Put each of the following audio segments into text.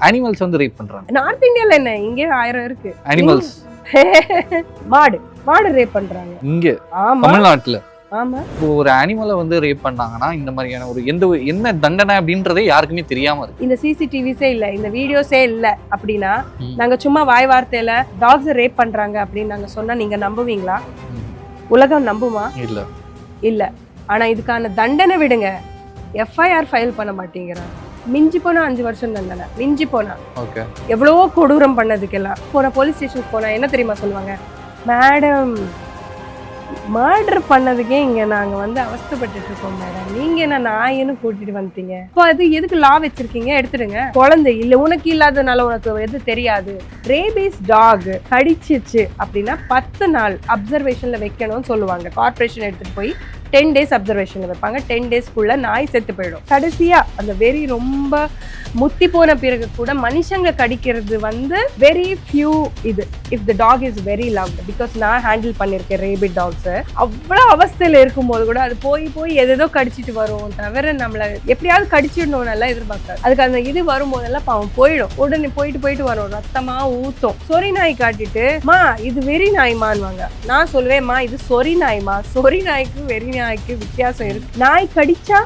Animals வந்து rape பண்றாங்க. North இந்தியால என்ன? இங்கே ஆயிரம் இருக்கு. அனிமல்ஸ் மாடு. மாடு ரேப் பண்றாங்க. இங்க. ஆமா. தமிழ்நாட்டுல. ஆமா. ஒரு அனிமலை வந்து ரேப் பண்ணாங்கன்னா இந்த மாதிரியான ஒரு எந்த என்ன தண்டனை அப்படின்றதே யாருக்குமே தெரியாம இருக்கு. இந்த சிசிடிவிஸே இல்ல இந்த வீடியோஸே இல்ல அப்படின்னா. நாங்க சும்மா வாய் வார்த்தையில டாக்ஸ் ரேப் பண்றாங்க அப்படின்னு நாங்க சொன்னா நீங்க நம்புவீங்களா. உலகம் நம்புமா? இல்ல. இல்ல. ஆனா இதுக்கான தண்டனை விடுங்க. எஃப்ஐஆர் ஃபைல் பண்ண மாட்டேங்கிறாங்க. மிஞ்சி போனா அஞ்சு வருஷம் தண்டனை. மிஞ்சி போனா. ஓகே. எவ்வளவோ கொடூரம் பண்ணதுக்கெல்லாம். போன போலீஸ் ஸ்டேஷனுக்கு போனா என்ன தெரியுமா சொல்லுவாங்க? மேடம் மர்டர் பண்ணதுக்கே இங்க நாங்க வந்து அவஸ்தைப்பட்டுட்டு இருக்கோம் மேடம் நீங்க என்ன நாயின்னு கூட்டிட்டு வந்துட்டீங்க? இப்போ அது எதுக்கு லா வச்சிருக்கீங்க? எடுத்துடுங்க. குழந்தை இல்ல. உனக்கு இல்லாதனால உனக்கு எது தெரியாது. ரேபிஸ் டாக் கடிச்சிச்சு அப்படின்னா பத்து நாள் அப்சர்வேஷன்ல வைக்கணும்னு சொல்லுவாங்க. கார்பரேஷன் எடுத்துட்டு போய் டென் டேஸ் அப்சர்வேஷனில் வைப்பாங்க. டென் டேஸ்க்குள்ள நாய் செத்து போயிடும். கடைசியா அந்த வெறி ரொம்ப முத்தி போன பிறகு கூட மனுஷங்க கடிக்கிறது வந்து வெரி ஃபியூ இது. If the dog is very loud because நான் ஹேண்டில் பண்ணியிருக்கேன் ரேபிட் டாக்ஸை அவ்வளோ அவஸ்தையில் இருக்கும்போது கூட அது போய் போய் எதேதோ கடிச்சிட்டு வரும். தவிர நம்மளை எப்படியாவது கடிச்சிடணும் நல்லா எதிர்பார்க்காது. அதுக்கு அந்த இது வரும்போதெல்லாம் பாவம் போயிடும். உடனே போயிட்டு போயிட்டு வரும். ரத்தமா ஊத்தும். சொறி நாய் காட்டிட்டு மா இது வெறி நாய்மான்வாங்க நான் சொல்லுவேன்மா இது சொறி நாய்மா. சொறி நாய்க்கு வெறி நாய்க்கு வித்தியாசம் இருக்கு. நாய் கடிச்சா?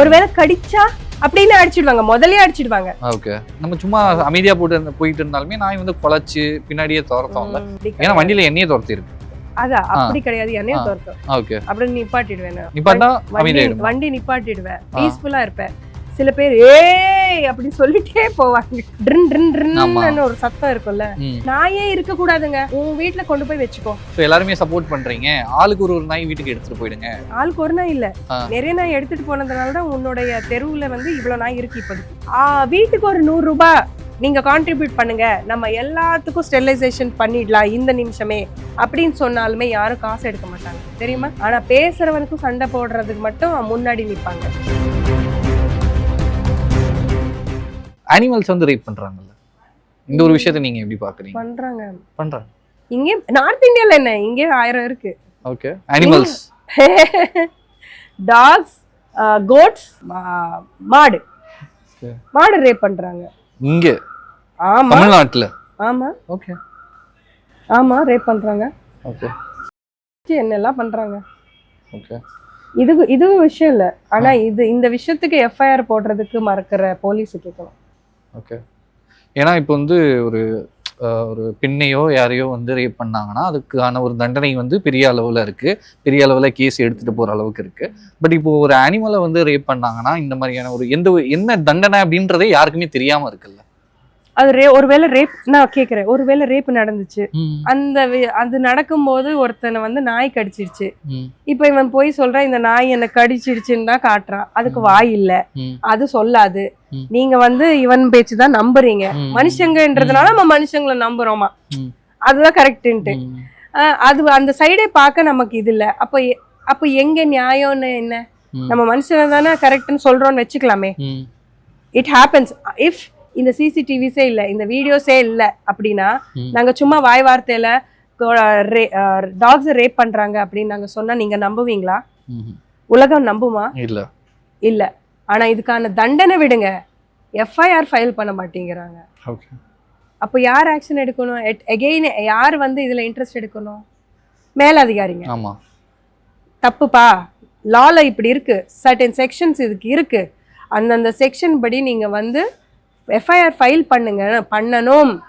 ஒருவேளை கடிச்சா? அப்படின்னு அடிச்சிடுவாங்க முதல்லயே அடிச்சிடுவாங்க. ஓகே நம்ம சும்மா அமைதியா போட்டு போயிட்டு இருந்தாலுமே நாய் வந்து குலைச்சு பின்னாடியே துரத்தோம்ல ஏன்னா வண்டியில எண்ணெயே துரத்தி இருக்கு. அதான் அப்படி கிடையாது. துரத்தும். ஓகே. அப்படின்னு நிப்பாட்டிடுவேன் வண்டி நிப்பாட்டிடுவேன். பீஸ்ஃபுல்லா இருப்பேன். சில பேர் ஏய் அப்படின்னு சொல்லிட்டே போவாங்க. ட்ரின் ட்ரின். ட்ரின்னு ஒரு சத்தம் இருக்கும்ல. நாயே இருக்க கூடாதுங்க உன் வீட்ல கொண்டு போய் வச்சுக்கோ. ஸோ எல்லாருமே சப்போர்ட் பண்றீங்க. ஆளுக்கு ஒரு ஒரு நாய் வீட்டுக்கு எடுத்துட்டு போயிடுங்க. ஆளுக்கு ஒரு நாய் இல்ல. நிறைய நாய் எடுத்துட்டு போனதுனால தான் உன்னுடைய தெருவுல வந்து இவ்வளவு நாய் இருக்கு இப்போதைக்கு. ஆ, வீட்டுக்கு ஒரு நூறு ரூபாய் நீங்க கான்ட்ரிபியூட் பண்ணுங்க. நம்ம எல்லாத்துக்கும் ஸ்டெரிலைசேஷன் பண்ணிடலாம் இந்த நிமிஷமே அப்படின்னு சொன்னாலுமே யாரும் காசு எடுக்க மாட்டாங்க. தெரியுமா? ஆனா பேசுறவனுக்கும் சண்டை போடுறதுக்கு மட்டும் முன்னாடி நிப்பாங்க. அனிமல்ஸ் வந்து ரேப் பண்றாங்கல்ல? இந்த ஒரு விஷயத்தை நீங்க எப்படி பாக்குறீங்க? பண்றாங்க. பண்றாங்க. இங்கே நார்த் இந்தியால என்ன? இங்கே ஆயிரம் இருக்கு. ஓகே அனிமல்ஸ் டாக்ஸ் கோட்ஸ் மாடு. மாடு ரேப் பண்றாங்க. இங்க. ஆமா. தமிழ்நாட்டுல. ஆமா. ஓகே ஆமா ரேப் பண்றாங்க. ஓகே என்னெல்லாம் பண்றாங்க? ஓகே இது இது விஷயம் இல்ல. ஆனா இது இந்த விஷயத்துக்கு எஃப்ஐஆர் போடுறதுக்கு மறக்கிற போலீஸ் கேட்கணும். ஓகே ஏன்னா இப்போ வந்து ஒரு ஒரு பெண்ணையோ யாரையோ வந்து ரேப் பண்ணாங்கன்னா அதுக்கான ஒரு தண்டனை வந்து பெரிய அளவில் இருக்குது பெரிய அளவில் கேஸ் எடுத்துகிட்டு போகிற அளவுக்கு இருக்குது பட் இப்போ ஒரு அனிமலை வந்து ரேப் பண்ணாங்கன்னா இந்த மாதிரியான ஒரு எந்த என்ன தண்டனை அப்படின்றதே யாருக்குமே தெரியாமல் இருக்குல்ல. அது ரே ஒருவேளை ரேப் நான் கேக்குறேன். ஒருவேளை ரேப் நடந்துச்சு. அந்த அது நடக்கும்போது ஒருத்தனை வந்து நாய் கடிச்சிருச்சு. இப்போ இவன் போய் சொல்றான் இந்த நாய் என்னை கடிச்சிருச்சுன்னு தான் காட்டுறான். அதுக்கு வாய் இல்ல. அது சொல்லாது. நீங்க வந்து இவன் பேச்சு தான் நம்புறீங்க. மனுஷங்கன்றதுனால நம்ம மனுஷங்களை நம்புறோமா. அதுதான் கரெக்டுன்ட்டு அது அந்த சைடே பார்க்க நமக்கு இது இல்ல. அப்ப அப்ப எங்க நியாயம்னு என்ன? நம்ம மனுஷனை தானே கரெக்ட்னு சொல்றோம்னு வச்சுக்கலாமே. இட் ஹேப்பன்ஸ் இஃப் இந்த சிசிடிவிஸே இல்ல இந்த வீடியோஸே இல்ல அப்படின்னா ம். நாங்க சும்மா வாய் வார்த்தையில டாக்ஸ் ரேப் பண்றாங்க அப்படின்னு நாங்க சொன்னா நீங்க நம்புவீங்களா. உலகம் நம்புமா? இல்ல. இல்ல. ஆனா இதுக்கான தண்டனை விடுங்க. எஃப்ஐஆர் ஃபைல் பண்ண மாட்டேங்கிறாங்க. அப்போ யார் ஆக்ஷன் எடுக்கணும்? எகெயின் யார் வந்து இதுல இன்ட்ரெஸ்ட் எடுக்கணும்? மேலதிகாரிங்க. ஆமா. தப்புப்பா? லால இப்படி இருக்கு. சர்டன் செக்ஷன்ஸ் இதுக்கு இருக்கு. அந்தந்த செக்ஷன் படி நீங்க வந்து எஃப்ஐஆர் ஃபைல் பண்ணுங்க பண்ணணும்.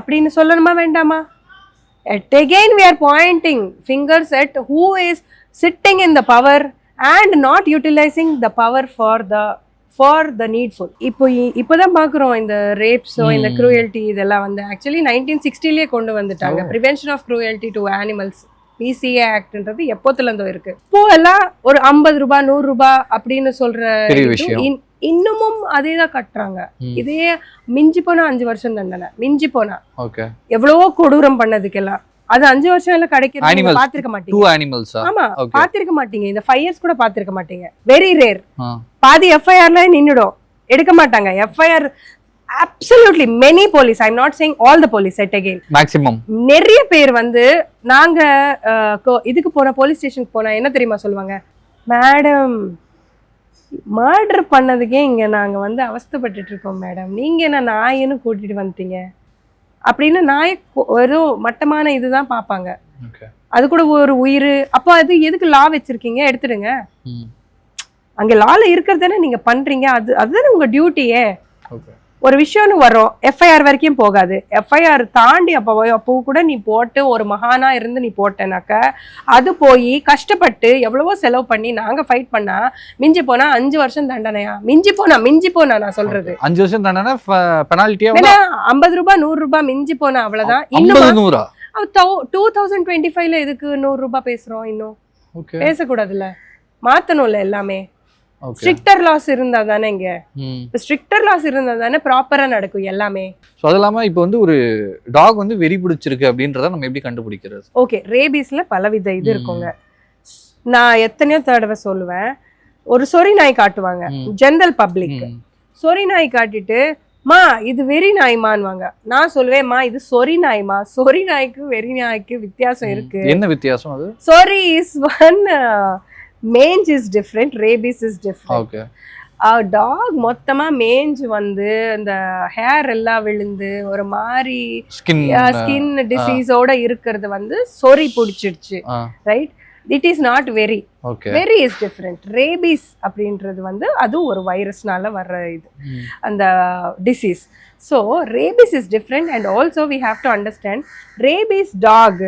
அப்படின்னு சொல்லணுமா வேண்டாமா? At again we are pointing fingers at who is sitting in the power and not utilizing the power for the for the needful. இப்போ இ- இப்போதான் பார்க்குறோம் இந்த ரேப்ஸோ இந்த. க்ரூயல்ட்டி இதெல்லாம் வந்து. ஆக்சுவலி நைன்டீன் சிக்ஸ்டிலேயே கொண்டு வந்துட்டாங்க. Prevention of cruelty to animals PCA ஆக்ட்ன்றது எப்போத்துல இருந்தோ இருக்கு. இப்போ எல்லாம் ஒரு ஐம்பது ரூபாய் நூறு ரூபாய் அப்படின்னு சொல்ற இன்னமும் அதே தான் கட்டுறாங்க இதே மிஞ்சி போனா அஞ்சு வருஷம் தண்டனை. மிஞ்சி போனா எவ்வளவோ கொடூரம் பண்ணதுக்கெல்லாம். அது அஞ்சு வருஷம் எல்லாம் கிடைக்கிறது. பாத்திருக்க மாட்டீங்க. ஆமா பாத்திருக்க மாட்டீங்க. இந்த ஃபைவ் இயர்ஸ் கூட பாத்திருக்க மாட்டீங்க. வெரி ரேர் பாதி எஃப்ஐஆர்ல நின்னுடும். எடுக்க மாட்டாங்க. FIR absolutely many police I not saying all the police set again maximum நிறைய பேர் வந்து நாங்க இதுக்கு போன போலீஸ் ஸ்டேஷனுக்கு போனா என்ன தெரியுமா சொல்லுவாங்க? மேடம் மர்டர் பண்ணதுக்கே இங்க நாங்க வந்து அவஸ்தைப்பட்டுட்டு இருக்கோம் மேடம் நீங்க என்ன நாயின்னு கூட்டிட்டு வந்துட்டீங்க? அப்படின்னு நாய் வெறும் மட்டமான இதுதான் பார்ப்பாங்க. அது கூட ஒரு உயிர். அப்போ அது எதுக்கு லா வச்சிருக்கீங்க? எடுத்துடுங்க. அங்க லால இருக்கிறது தானே நீங்க பண்றீங்க? அது அதுதானே உங்க டியூட்டியே ஒரு விஷயம்னு வரும் எஃப்ஐஆர் வரைக்கும் போகாது. எஃப்ஐஆர் தாண்டி அப்போ அப்போ கூட நீ போட்டு ஒரு மகானா இருந்து நீ போட்டேனாக்க அது போய் கஷ்டப்பட்டு எவ்வளவோ செலவு பண்ணி நாங்க ஃபைட் பண்ணா மிஞ்சி போனா அஞ்சு வருஷம் தண்டனையா? மிஞ்சி போனா மிஞ்சி போனா நான் சொல்றது. அஞ்சு வருஷம் தானே பெனால்ட்டியா ஐம்பது ரூபாய் நூறு ரூபாய் மிஞ்சி போனா அவ்வளவுதான். ஐம்பது இன்னும் டூ தௌசண்ட் டுவெண்ட்டி ஃபைவ்ல எதுக்கு நூறு ரூபாய் பேசுறோம் இன்னும்? பேசக்கூடாதுல்ல. மாத்தணும்ல எல்லாமே. ஸ்ட்ரிக்டர் லாஸ் இருந்தா தானே இங்க? ஸ்ட்ரிக்டர் லாஸ் இருந்தா தானே ப்ராப்பரா நடக்கும் எல்லாமே? ஸோ அது இல்லாமல் இப்போ வந்து ஒரு டாக் வந்து வெறி பிடிச்சிருக்கு அப்படின்றத நம்ம எப்படி கண்டுபிடிக்கிறது? ஓகே ரேபீஸ்ல பலவித இது இருக்குங்க. நான் எத்தனையோ தடவை சொல்லுவேன். ஒரு சொறி நாய் காட்டுவாங்க. General public. சொறி நாய் காட்டிட்டு மா இது வெறி நாய்மான்வாங்க நான் சொல்லுவேன் மா இது சொறி நாய்மா. சொறி நாய்க்கு வெறி நாய்க்கு வித்தியாசம் இருக்கு. என்ன வித்தியாசம் அது? சொரி is one mange is different rabies is different okay dog மொத்தமா மேஞ்சு வந்து அந்த ஹேர் எல்லாம் விழுந்து ஒரு மாதிரி ஸ்கின் டிசீஸோட இருக்கிறது வந்து சொறி பிடிச்சிடுச்சு. Right it is not very very is different rabies அப்படின்றது வந்து அதுவும் ஒரு வைரஸ்னால வர்ற இது. அந்த disease so rabies is different and also we have to understand rabies dog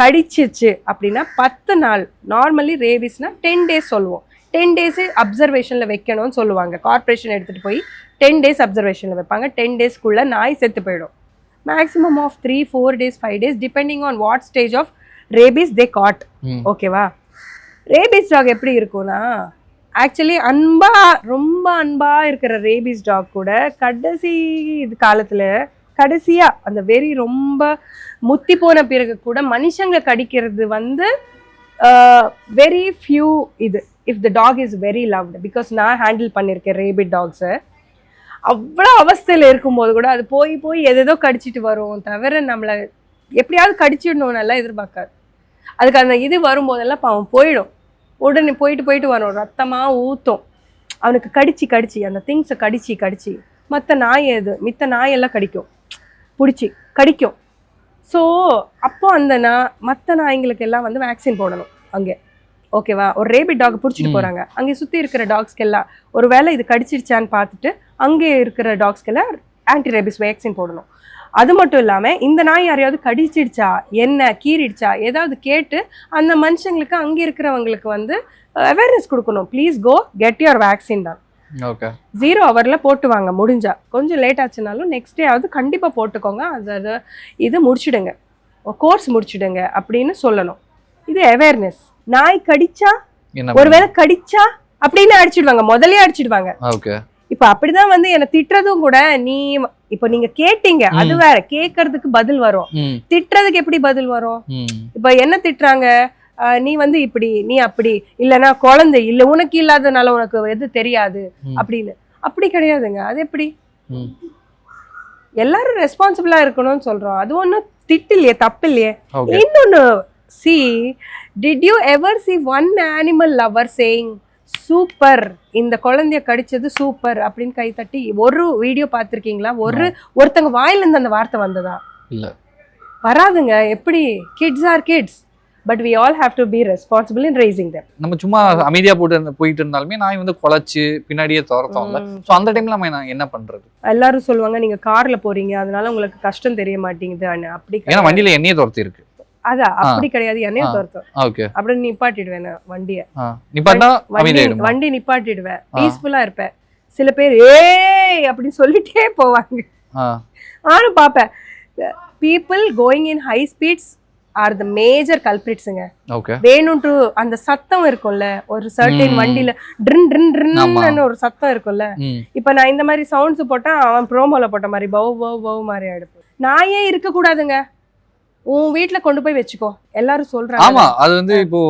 கடிச்சிச்சு அப்படின்னா பத்து நாள். நார்மலி ரேபீஸ்னா டென் டேஸ் சொல்லுவோம். டென் டேஸ் அப்சர்வேஷனில் வைக்கணும்னு சொல்லுவாங்க. கார்ப்பரேஷன் எடுத்துகிட்டு போய் டென் டேஸ் அப்சர்வேஷனில் வைப்பாங்க. டென் டேஸ்க்குள்ளே நாய் செத்து போயிடும். Maximum of three four days five days depending on what stage of rabies they got ஓகேவா ரேபீஸ் டாக் எப்படி இருக்கும்னா ஆக்சுவலி அன்பா ரொம்ப அன்பா இருக்கிற ரேபீஸ் டாக் கூட கடைசி இது காலத்துல கடைசியா அந்த வெறி ரொம்ப முத்தி போன பிறகு கூட மனுஷங்க கடிக்கிறது வந்து வெரி ஃபியூ இது. If the dog is very loud because நான் ஹேண்டில் பண்ணியிருக்கேன் ரேபிட் டாக்ஸை அவ்வளோ அவஸ்தையில் இருக்கும்போது கூட அது போய் போய் எதேதோ கடிச்சிட்டு வரும். தவிர நம்மளை எப்படியாவது கடிச்சிடணும் நல்லா எதிர்பார்க்காது. அதுக்கு அந்த இது வரும்போதெல்லாம் அவன் போயிடும். உடனே போயிட்டு போயிட்டு வரும். ரத்தமாக ஊற்றும் அவனுக்கு கடிச்சு கடிச்சு. அந்த திங்ஸை கடிச்சு கடிச்சு. மற்ற நாய் எது? மித்த நாயெல்லாம் கடிக்கும். பிடிச்சி கடிக்கும். ஸோ அப்போ அந்த நா மற்ற நாய்ங்களுக்கு எல்லாம் வந்து வேக்சின் போடணும் அங்கே. ஓகேவா ஒரு ரேபிட் டாக் பிடிச்சிட்டு. போகிறாங்க அங்கே சுற்றி இருக்கிற டாக்ஸ்க்கெல்லாம் ஒரு வேளை இது கடிச்சிருச்சான்னு பார்த்துட்டு அங்கே இருக்கிற டாக்ஸ்க்கெல்லாம் ஆன்டி ரேபிஸ் வேக்சின் போடணும். அது மட்டும் இல்லாமல் இந்த நாய் யாரையாவது கடிச்சிடுச்சா? என்ன? கீறிடுச்சா? ஏதாவது கேட்டு அந்த மனுஷங்களுக்கு அங்கே இருக்கிறவங்களுக்கு வந்து அவேர்னஸ் கொடுக்கணும். Please go get your vaccine தான். ஜீரோ ஹவரில் போட்டு வாங்க முடிஞ்சா. கொஞ்சம் லேட் ஆச்சுனாலும் நெக்ஸ்ட் டே ஆகுது கண்டிப்பாக போட்டுக்கோங்க. அது இது முடிச்சிடுங்க. கோர்ஸ் முடிச்சிடுங்க அப்படின்னு சொல்லணும். இது அவேர்னஸ் நாய் கடிச்சா ஒருவேளை கடிச்சா அப்படின்னு அடிச்சிடுவாங்க. முதல்லயே அடிச்சிடுவாங்க. இப்ப அப்படிதான் வந்து என்னை திட்டுறதும் கூட நீ இப்ப நீங்க கேட்டீங்க அது. வேற. கேட்கறதுக்கு பதில் வரும். திட்டுறதுக்கு எப்படி பதில் வரும்? இப்ப என்ன திட்டுறாங்க? நீ வந்து இப்படி நீ அப்படி இல்லனா குழந்தை இல்ல உனக்கு இல்லாதனால உனக்கு எது தெரியாது. அப்படின்னு. அப்படி கிடையாதுங்க. அது எப்படி? எல்லாரும் ரெஸ்பான்சிபிளா இருக்கணும்னு சொல்றோம். அது ஒன்றும் திட்டு இல்லையே தப்பு இல்லையே ஓகே. இன்னொன்னு see did you ever see one animal lover saying super இந்த குழந்தைய கடிச்சது சூப்பர் அப்படின்னு கை தட்டி ஒரு வீடியோ பார்த்துருக்கீங்களா? ஒரு ஒருத்தங்க வாயிலிருந்து அந்த வார்த்தை வந்ததா? இல்ல. வராதுங்க. எப்படி? Kids are kids but we all have to be responsible in raising them. நம்ம சும்மா அமைதியா போட்டு போயிட்டு இருந்தாலுமே நாய் வந்து குலைச்சு பின்னாடியே துரத்தோம்ல. ஸோ அந்த டைம்ல நம்ம என்ன- பண்றது? எல்லாரும் சொல்லுவாங்க நீங்க கார்ல போறீங்க அதனால உங்களுக்கு கஷ்டம் தெரிய மாட்டேங்குது அப்படி ஏன்னா. வண்டியில எண்ணெயே துரத்தி இருக்கு அதான் அப்படி கிடையாது. என்னைய. துரத்தும். அப்படி நிப்பாட்டிடுவேன் நான் வண்டிய. வண்டி வண்டி நிப்பாட்டிடுவேன். பீஸ்ஃபுல்லா இருப்பேன். சில பேர் ஏய்! அப்படின்னு சொல்லிட்டே போவாங்க. நானும் பார்ப்பேன். People going in high speeds are the major கல்பிரிட்ஸுங்க வேணும்ட்டு அந்த சத்தம் இருக்கும்ல ஒரு சர்டின். வண்டியில ட்ரின் ட்ரின். ட்ரின்னு ஒரு சத்தம் இருக்கும்ல. இப்ப நான் இந்த மாதிரி சவுண்ட்ஸ் போட்டா அவன் ப்ரோமோல போட்ட மாதிரி பவ் பவ் பவ் மாதிரி ஆயிடுப்பு நாயே இருக்க கூடாதுங்க உன் வீட்ல கொண்டு போய் வச்சுக்கோ. எல்லாரும் சொல்றாங்க ஆமா அது வந்து இப்போ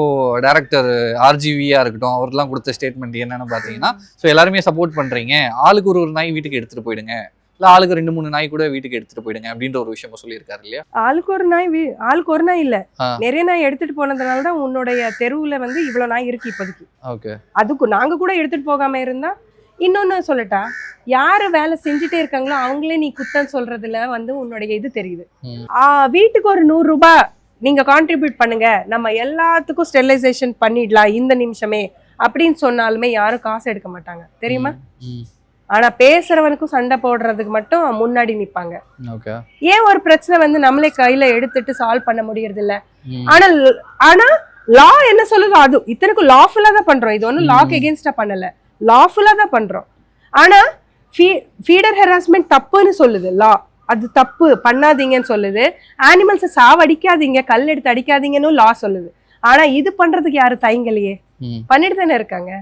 டைரக்டர் ஆர்ஜிவியா இருக்கட்டும் அவர்லாம் கொடுத்த ஸ்டேட்மெண்ட் என்னன்னு பாத்தீங்கன்னா ஸோ எல்லாருமே சப்போர்ட் பண்றீங்க. ஆளுக்கு ஒரு ஒரு நாய் வீட்டுக்கு எடுத்துட்டு போயிடுங்க. இல்ல ஆளுக்கு ரெண்டு மூணு நாய் கூட வீட்டுக்கு எடுத்துட்டு போயிடுங்க அப்படின்ற ஒரு விஷயமும் சொல்லியிருக்காரு இல்லையா? ஆளுக்கு ஒரு நாய் ஆளுக்கு ஒரு நாய் இல்ல. நிறைய நாய் எடுத்துட்டு போனதுனால தான் உன்னுடைய தெருவுல வந்து இவ்வளவு நாய் இருக்கு இப்போதைக்கு. ஓகே. அதுக்கு நாங்க கூட எடுத்துட்டு போகாம இருந்தா இன்னொன்னு சொல்லட்டா யாரு வேலை செஞ்சுட்டே இருக்காங்களோ அவங்களே நீ குத்தம் சொல்றதுல வந்து உன்னுடைய இது தெரியுது. வீட்டுக்கு ஒரு நூறு ரூபாய் நீங்க கான்ட்ரிபியூட் பண்ணுங்க. நம்ம எல்லாத்துக்கும் ஸ்டெரிலைசேஷன் பண்ணிடலாம் இந்த நிமிஷமே அப்படின்னு சொன்னாலுமே யாரும் காசு எடுக்க மாட்டாங்க. தெரியுமா? ஆனா பேசுறவனுக்கும் சண்டை போடுறதுக்கு மட்டும் முன்னாடி நிப்பாங்க. ஏன் ஒரு பிரச்சனை வந்து நம்மளே கையில எடுத்துட்டு சால்வ் பண்ண முடியறது இல்ல? ஆனா ஆனா லா என்ன சொல்லுதோ அது இத்தனைக்கும் லாஃபுல்லா தான் பண்றோம். இது ஒன்றும் லாக்கு. எகேன்ஸ்டா பண்ணல. லாஃபுல்லா தான் பண்றோம். ஆனா ஃபீடர் ஹெராஸ்மெண்ட் தப்புன்னு சொல்லுது லா அது தப்பு பண்ணாதீங்கன்னு சொல்லுது. அனிமல்ஸை சாவடிக்காதீங்க கல் எடுத்து அடிக்காதீங்கன்னு லா சொல்லுது. ஆனா இது பண்றதுக்கு யாரும் தயங்கலையே? பண்ணிட்டு தானே இருக்காங்க?